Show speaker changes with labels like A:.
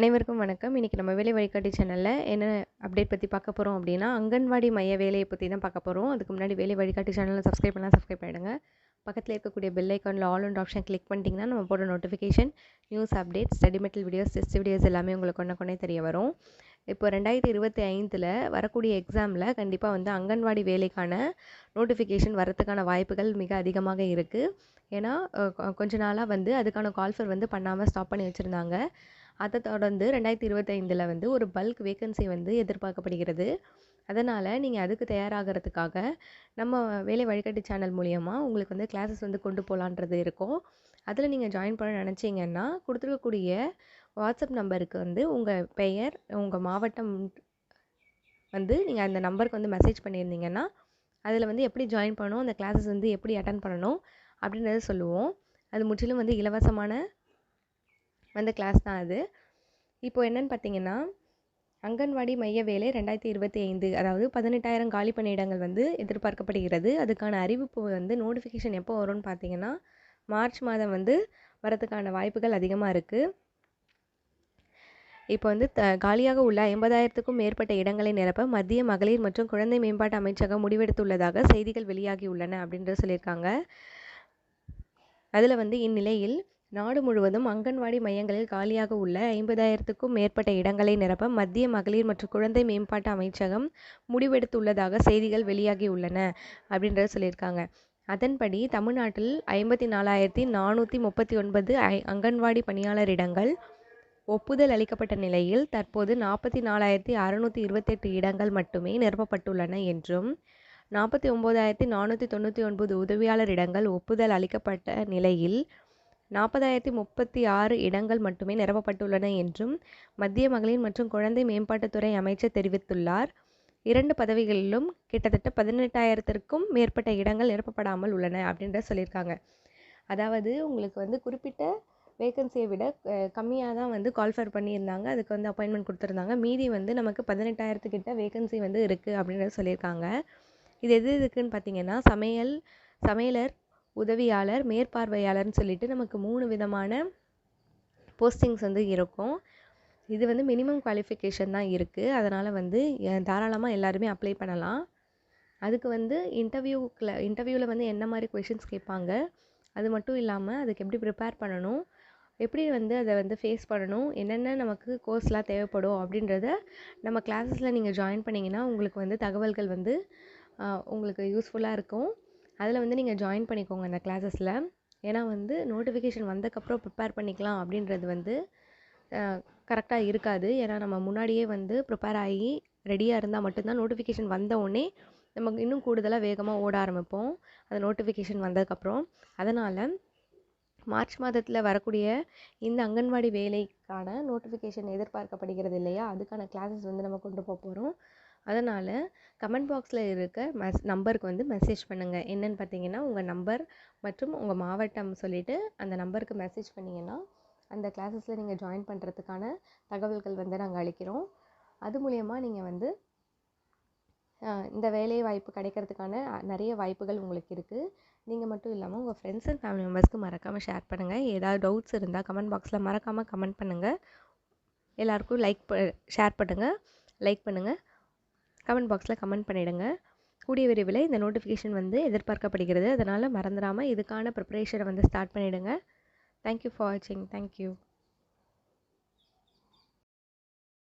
A: அனைவருக்கும் வணக்கம். இன்றைக்கி நம்ம வேலை வழிகாட்டி சேனலில் என்ன அப்டேட் பற்றி பார்க்க போகிறோம் அப்படின்னா அங்கன்வாடி மைய வேலையை பற்றி தான் பார்க்க போகிறோம் அதுக்கு முன்னாடி வேலை வழிகாட்டி சேனலில் சப்ஸ்கிரைப் பண்ணலாம் சப்ஸ்கிரைப் பண்ணிடுங்க. பக்கத்தில் இருக்கக்கூடிய பெல் ஐக்கானில் ஆல் அண்ட் ஆப்ஷன் கிளிக் பண்ணிட்டீங்கன்னா நம்ம போடுற notification news update study metal videos test videos எல்லாமே உங்களுக்கு ஒன்று கொண்டே தெரிய வரும். இப்போ ரெண்டாயிரத்தி இருபத்தி ஐந்தில் வரக்கூடிய எக்ஸாமில் கண்டிப்பாக வந்து அங்கன்வாடி வேலைக்கான நோட்டிஃபிகேஷன் வரத்துக்கான வாய்ப்புகள் மிக அதிகமாக இருக்குது ஏன்னா கொஞ்ச நாளாக வந்து அதுக்கான கால்ஃபர் வந்து பண்ணாமல் ஸ்டாப் பண்ணி வச்சுருந்தாங்க. அதை தொடர்ந்து ரெண்டாயிரத்தி இருபத்தைந்தில் வந்து ஒரு பல்க் வேக்கன்சி வந்து எதிர்பார்க்கப்படுகிறது. அதனால் நீங்கள் அதுக்கு தயாராகிறதுக்காக நம்ம வேலை வழிகாட்டி சேனல் மூலயமா உங்களுக்கு வந்து கிளாஸஸ் வந்து கொண்டு போகலான்றது இருக்கும். அதில் நீங்கள் ஜாயின் பண்ண நினச்சிங்கன்னா கொடுத்துருக்கக்கூடிய வாட்ஸ்அப் நம்பருக்கு வந்து உங்கள் பெயர் உங்கள் மாவட்டம் வந்து நீங்கள் அந்த நம்பருக்கு வந்து மெசேஜ் பண்ணியிருந்தீங்கன்னா அதில் வந்து எப்படி ஜாயின் பண்ணணும் அந்த கிளாஸஸ் வந்து எப்படி அட்டன் பண்ணணும் அப்படின்றத சொல்லுவோம். அது முற்றிலும் வந்து இலவசமான அந்த கிளாஸ் தான் அது. இப்போது என்னன்னு பார்த்தீங்கன்னா அங்கன்வாடி மைய வேலை ரெண்டாயிரத்தி இருபத்தி ஐந்து அதாவது பதினெட்டாயிரம் காலி பணியிடங்கள் வந்து எதிர்பார்க்கப்படுகிறது. அதுக்கான அறிவிப்பு வந்து நோட்டிஃபிகேஷன் எப்போ வரும்னு பார்த்தீங்கன்னா மார்ச் மாதம் வந்து வரதுக்கான வாய்ப்புகள் அதிகமாக இருக்குது இப்போ வந்து த காலியாக உள்ள ஐம்பதாயிரத்துக்கும் மேற்பட்ட இடங்களை நிரப்ப மத்திய மகளிர் மற்றும் குழந்தை மேம்பாட்டு அமைச்சகம் முடிவெடுத்துள்ளதாக செய்திகள் வெளியாகி உள்ளன அப்படின்ற சொல்லியிருக்காங்க. அதில் வந்து இந்நிலையில் நாடு முழுவதும் அங்கன்வாடி மையங்களில் காலியாக உள்ள ஐம்பதாயிரத்துக்கும் மேற்பட்ட இடங்களை நிரப்ப மத்திய மகளிர் மற்றும் குழந்தை மேம்பாட்டு அமைச்சகம் முடிவெடுத்துள்ளதாக செய்திகள் வெளியாகியுள்ளன அப்படின்றத சொல்லியிருக்காங்க. அதன்படி தமிழ்நாட்டில் ஐம்பத்தி நாலாயிரத்தி நானூற்றி முப்பத்தி ஒன்பது ஐ அங்கன்வாடி பணியாளர் இடங்கள் ஒப்புதல் அளிக்கப்பட்ட நிலையில் தற்போது நாற்பத்தி நாலாயிரத்தி அறுநூற்றி இருபத்தெட்டு இடங்கள் மட்டுமே நிரப்பப்பட்டுள்ளன என்றும் நாற்பத்தி ஒம்போதாயிரத்தி நானூற்றி தொண்ணூற்றி ஒன்பது உதவியாளர் இடங்கள் ஒப்புதல் அளிக்கப்பட்ட நிலையில் நாற்பதாயிரத்தி முப்பத்தி ஆறு இடங்கள் மட்டுமே நிரப்பப்பட்டுள்ளன என்றும் மத்திய மகளிர் மற்றும் குழந்தை மேம்பாட்டுத்துறை அமைச்சர் தெரிவித்துள்ளார். இரண்டு பதவிகளிலும் கிட்டத்தட்ட பதினெட்டாயிரத்திற்கும் மேற்பட்ட இடங்கள் நிரப்பப்படாமல் உள்ளன அப்படின்ற சொல்லியிருக்காங்க. அதாவது உங்களுக்கு வந்து குறிப்பிட்ட வேகன்சியை விட கம்மியாக தான் வந்து கால்ஃபர் பண்ணியிருந்தாங்க. அதுக்கு வந்து அப்பாயின்மெண்ட் கொடுத்துருந்தாங்க. மீதி வந்து நமக்கு பதினெட்டாயிரத்துக்கிட்ட வேகன்சி வந்து இருக்குது அப்படின்றத சொல்லியிருக்காங்க. இது எது இருக்குதுன்னு பார்த்தீங்கன்னா சமையல் சமையலர் உதவியாளர் மேற்பார்வையாளர்னு சொல்லிட்டு நமக்கு மூணு விதமான போஸ்டிங்ஸ் வந்து இருக்கும். இது வந்து மினிமம் குவாலிஃபிகேஷன் தான் இருக்குது அதனால் வந்து தாராளமாக எல்லாருமே அப்ளை பண்ணலாம். அதுக்கு வந்து இன்டர்வியூக்கில் இன்டர்வியூவில் வந்து என்ன மாதிரி கொஷின்ஸ் கேட்பாங்க அது மட்டும் இல்லாமல் அதுக்கு எப்படி ப்ரிப்பேர் பண்ணணும் எப்படி வந்து அதை வந்து ஃபேஸ் பண்ணணும் என்னென்ன நமக்கு கோர்ஸ்லாம் தேவைப்படும் அப்படின்றத நம்ம கிளாஸஸில் நீங்கள் ஜாயின் பண்ணிங்கன்னா உங்களுக்கு வந்து தகவல்கள் வந்து உங்களுக்கு யூஸ்ஃபுல்லாக இருக்கும். அதில் வந்து நீங்கள் ஜாயின் பண்ணிக்கோங்க அந்த கிளாஸஸில் ஏன்னா வந்து நோட்டிஃபிகேஷன் வந்ததுக்கப்புறம் ப்ரிப்பேர் பண்ணிக்கலாம் அப்படின்றது வந்து கரெக்டாக இருக்காது. ஏன்னா நம்ம முன்னாடியே வந்து ப்ரிப்பேர் ஆகி ரெடியாக இருந்தால் மட்டும்தான் நோட்டிஃபிகேஷன் வந்த உடனே நமக்கு இன்னும் கூடுதலாக வேகமாக ஓட ஆரம்பிப்போம். அந்த நோட்டிஃபிகேஷன் வந்ததுக்கப்புறம். அதனால் மார்ச் மாதத்தில் வரக்கூடிய இந்த அங்கன்வாடி வேலைக்கான நோட்டிஃபிகேஷன் எதிர்பார்க்கப்படுகிறது இல்லையா? அதுக்கான கிளாஸஸ் வந்து நம்ம கொண்டு போக போகிறோம் அதனால் கமெண்ட் பாக்ஸில் இருக்க மெஸ் நம்பருக்கு வந்து மெசேஜ் பண்ணுங்கள் என்னென்னு பார்த்தீங்கன்னா உங்கள் நம்பர் மற்றும் உங்கள் மாவட்டம் சொல்லிவிட்டு அந்த நம்பருக்கு மெசேஜ் பண்ணிங்கன்னா அந்த கிளாஸஸில் நீங்கள் ஜாயின் பண்ணுறதுக்கான தகவல்கள் வந்து நாங்கள் அளிக்கிறோம். அது மூலயமா நீங்கள் வந்து இந்த வேலை வாய்ப்பு கிடைக்கிறதுக்கான நிறைய வாய்ப்புகள் உங்களுக்கு இருக்குது நீங்கள் மட்டும் இல்லாமல் உங்கள் ஃப்ரெண்ட்ஸ் அண்ட் ஃபேமிலி மெம்பர்ஸ்க்கு மறக்காமல் ஷேர் பண்ணுங்கள் ஏதாவது டவுட்ஸ் இருந்தால் கமெண்ட் பாக்ஸில் மறக்காமல் கமெண்ட் பண்ணுங்கள் எல்லாருக்கும் லைக் ப ஷேர் பண்ணுங்கள் லைக் பண்ணுங்கள் கமெண்ட் பாக்ஸில் கமெண்ட் பண்ணிவிடுங்க கூடிய விரைவில் இந்த நோட்டிஃபிகேஷன் வந்து எதிர்பார்க்கப்படுகிறது. அதனால் மறந்துடாமல் இதுக்கான ப்ரிப்பரேஷனை வந்து ஸ்டார்ட் பண்ணிவிடுங்க தேங்க்யூ ஃபார் வாட்சிங் தேங்க்யூ